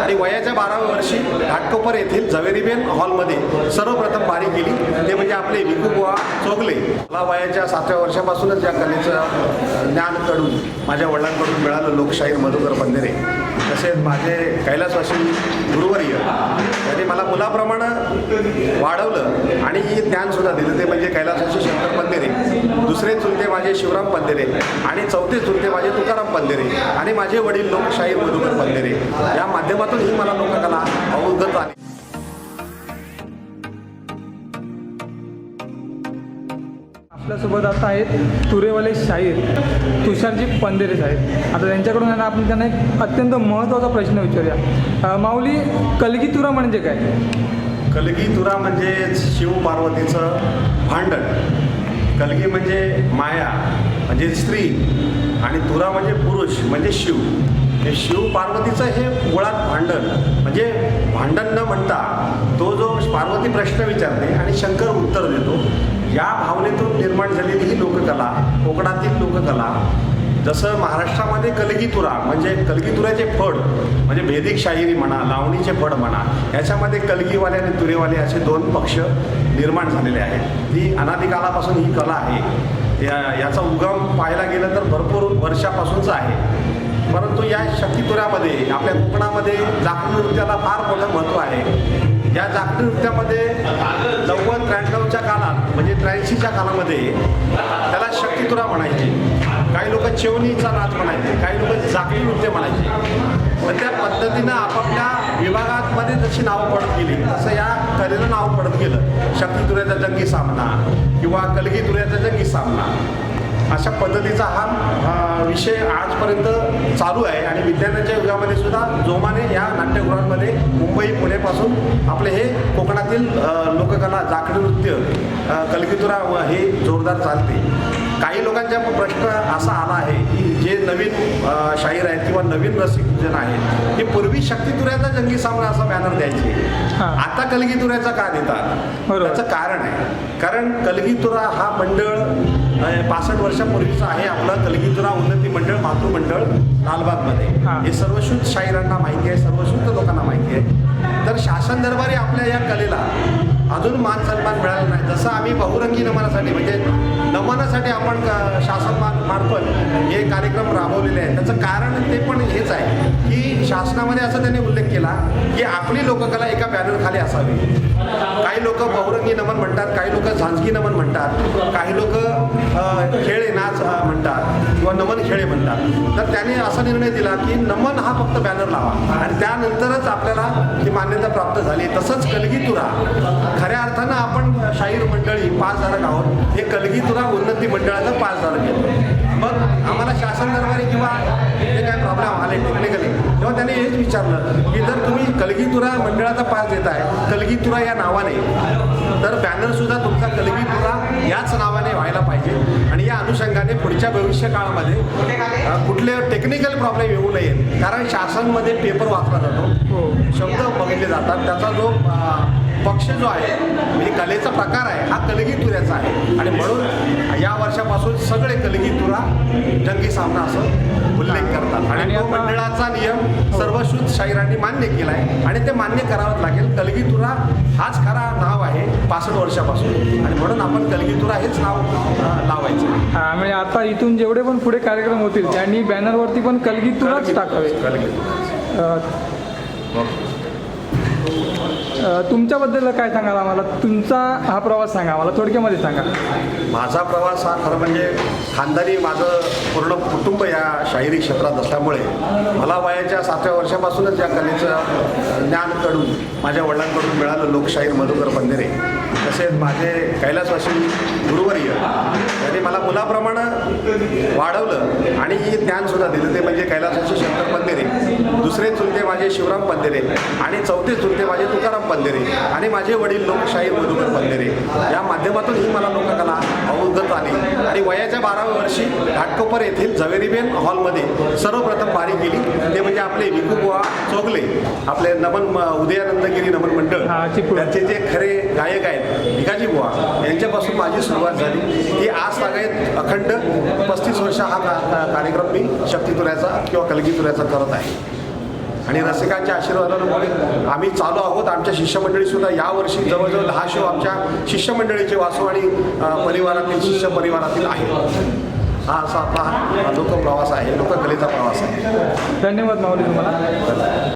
आणि वयाच्या बाराव्या वर्षी घाटकोपर येथील झवेरीबेन हॉलमध्ये सर्वप्रथम पारी केली. ते म्हणजे आपले विकुबुवा चोगले. मला वयाच्या सातव्या वर्षापासूनच या कलेचं ज्ञानकडून माझ्या वडिलांकडून मिळालं लोकशाहीर मधुकर बंदेरे. तसेच माझे कैलासवासी गुरुवर्य त्यांनी मला मुलाप्रमाणे वाढवलं आणि ज्ञानसुद्धा दिलं. ते म्हणजे कैलासवासी शंकर पंदेरे दुसरे चुलते माझे शिवराम पंदेरे आणि चौथे चुलते माझे तुकाराम पंदेरे आणि माझे वडील लोकशाहीर मधुकर पंदेरे या माध्यमातून ही मला लोक आपल्यासोबत आहेत तुरेवाले शाहीर तुषारजी पंधेरे साहेब. आता त्यांच्याकडून आहे ना आपण त्यांना एक अत्यंत महत्त्वाचा प्रश्न विचारूया. माऊली माऊली कलगीतुरा म्हणजे काय? कलगी तुरा म्हणजे शिव पार्वतीचं भांडण. कलगी म्हणजे माया म्हणजे स्त्री आणि तुरा म्हणजे पुरुष म्हणजे शिव. हे शिव पार्वतीचं हे मुळात भांडण म्हणजे भांडण न म्हणता तो जो पार्वती प्रश्न विचारते आणि शंकर उत्तर देतो या भावनेतून निर्माण झालेली ही लोककला कोकणातील लोककला जसं महाराष्ट्रामध्ये कलगीतुरा म्हणजे कलगीतुऱ्याचे फड म्हणजे भेदिक शाहिरी म्हणा लावणीचे फड म्हणा याच्यामध्ये कलगीवाले आणि तुरेवाले असे दोन पक्ष निर्माण झालेले आहेत. ही अनादिकालापासून ही कला आहे. या याचा उगम पाहायला गेलं तर भरपूर वर्षापासूनच आहे. परंतु या शक्तितुऱ्यामध्ये आपल्या कोकणामध्ये जाखणी नृत्याला फार मोठं महत्त्व आहे. या जाखणी नृत्यामध्ये नव्वद त्र्याण्णवच्या काळात म्हणजे त्र्याऐंशीच्या काळामध्ये त्याला शक्तितुरा म्हणायचे. काही लोक चेवणीचा नाच म्हणायचे काही लोक जागरी नृत्य म्हणायचे. पण त्या पद्धतीनं आपापल्या विभागामध्ये जशी नावं पडत गेली तसं या कलेला नाव पडत गेलं. शक्तीतुऱ्याचा जंगी सामना किंवा कलगीतुऱ्याचा जंगी सामना. अशा पद्धतीचा हा विषय आजपर्यंत चालू आहे. आणि विज्ञानाच्या युगामध्ये सुद्धा जोमाने या नाट्यगृहांमध्ये मुंबई पुण्यापासून आपले हे कोकणातील लोककला जाखडी नृत्य कलकितुरा व हे जोरदार चालते. काही लोकांचा प्रश्न असा आला आहे की नवीन शाहीर आहेत किंवा नवीन रसिक जण आहेत ते पूर्वी शक्तितुऱ्याचा जंगी सामना असा बॅनर द्यायचे. आता कलगीतुऱ्याचा का देतात. त्याचं कारण आहे कारण कलगीतुरा हा मंडळ पासष्ट वर्षापूर्वीचं आहे आपलं कलगीतुरा उन्नती मंडळ मातृमंडळ लालबागमध्ये हां. हे सर्वशुद्ध शाहिरांना माहिती आहे सर्वशुद्ध लोकांना माहिती आहे तर शासन दरबारी आपल्या या कलेला अजून मान सन्मान मिळाला नाही जसं आम्ही बहुरंगी नमनासाठी म्हणजे नमनासाठी आपण शासन मार्फत हे कार्यक्रम राबवलेले आहेत. त्याचं कारण ते पण हेच आहे की शासनामध्ये असं त्यांनी उल्लेख केला की आपली लोककला एका बॅनरखाली असावी. काही लोक बहुरंगी नमन म्हणतात काही लोक झांजगी नमन म्हणतात काही लोक खेळे नाच म्हणतात किंवा नमन खेळे म्हणतात. तर त्याने असा निर्णय दिला की नमन हा फक्त बॅनर लावा. आणि त्यानंतरच आपल्याला ती मान्यता प्राप्त झाली. तसंच कलगीतुरा. खऱ्या अर्थानं आपण शाहीर मंडळी पाच झालं आहोत. हे कलगीतुरा उन्नती मंडळाचं पाच झालं घेतो हेच विचारलं की जर तुम्ही कलगीतुरा मंडळाचा पास देताय कलगीतुरा या नावाने तर बॅनर सुद्धा तुमचा कलगीतुरा याच नावाने व्हायला पाहिजे. आणि या अनुषंगाने पुढच्या भविष्य काळामध्ये कुठले टेक्निकल प्रॉब्लेम येऊ नयेत. कारण शासनमध्ये पेपर वाचला जातो. हो शब्द बघितले जातात. त्याचा जो पक्ष जो आहे म्हणजे कलेचा प्रकार आहे हा कलगीतुऱ्याचा आहे. आणि म्हणून या वर्षापासून सगळे कलगीतुरा जंगी सामना असं उल्लेख करतात. आणि तो मंडळाचा नियम सर्व शुद्ध शाहिरांनी मान्य केला आहे आणि ते मान्य करावंच लागेल. कलगीतुरा हाच खरा नाव आहे पासष्ट वर्षापासून. आणि म्हणून आपण कलगीतुरा हेच नाव लावायचं. हा, म्हणजे आता इथून जेवढे पण पुढे कार्यक्रम होतील त्यांनी बॅनरवरती पण कलगीतुराच टाकावे. कलगीतुरा अ, अ, तुमच्याबद्दल काय सांगाल आम्हाला? तुमचा हा प्रवास सांगा आम्हाला. थोडक्यामध्ये सांगा. माझा प्रवास हा खरं म्हणजे खानदानी माझं पूर्ण कुटुंब या शाहिरी क्षेत्रात असल्यामुळे मला वयाच्या सातव्या वर्षापासूनच या कलेचं ज्ञानकडून माझ्या वडिलांकडून मिळालं लोकशाहीर मधुकर बंदेरे. तसेच माझे कैलासवासी गुरुवर्य त्यांनी मला मुलाप्रमाणे वाढवलं आणि ज्ञानसुद्धा दिलं. ते म्हणजे कैलासवासी शंकर पंधेरे दुसरे चुलते माझे शिवराम पंधेरे आणि चौथे चुलते माझे तुकाराम पंधेरे आणि माझे वडील लोकशाही मधुकर पंधेरे. या माध्यमातून ही मला लोककला अवगत आली. आणि वयाच्या बाराव्या वर्षी घाटकोपर येथील झवेरीबेन हॉलमध्ये सर्वप्रथम बारी केली. ते म्हणजे आपले विकुबुवा चोगले आपले नमन उदयानंदगिरी नमन मंडळ. त्यांचे जे खरे गायक आहेत भिकाजी बुवा यांच्यापासून माझी सुरुवात झाली. की आज तागायत अखंड. पस्तीस वर्ष हा कार्यक्रम मी शक्तितुऱ्याचा किंवा कलगीतुऱ्याचा करत आहे. आणि रसिकांच्या आशीर्वादामुळे आम्ही चालू आहोत. आमच्या शिष्यमंडळीसुद्धा यावर्षी जवळजवळ दहा शो आमच्या शिष्यमंडळीचे वासू आणि परिवारातील शिष्य परिवारातील आहेत. हा असा आपला हा लोकप्रवास आहे लोककलेचा प्रवास आहे. धन्यवाद माऊली तुम्हाला.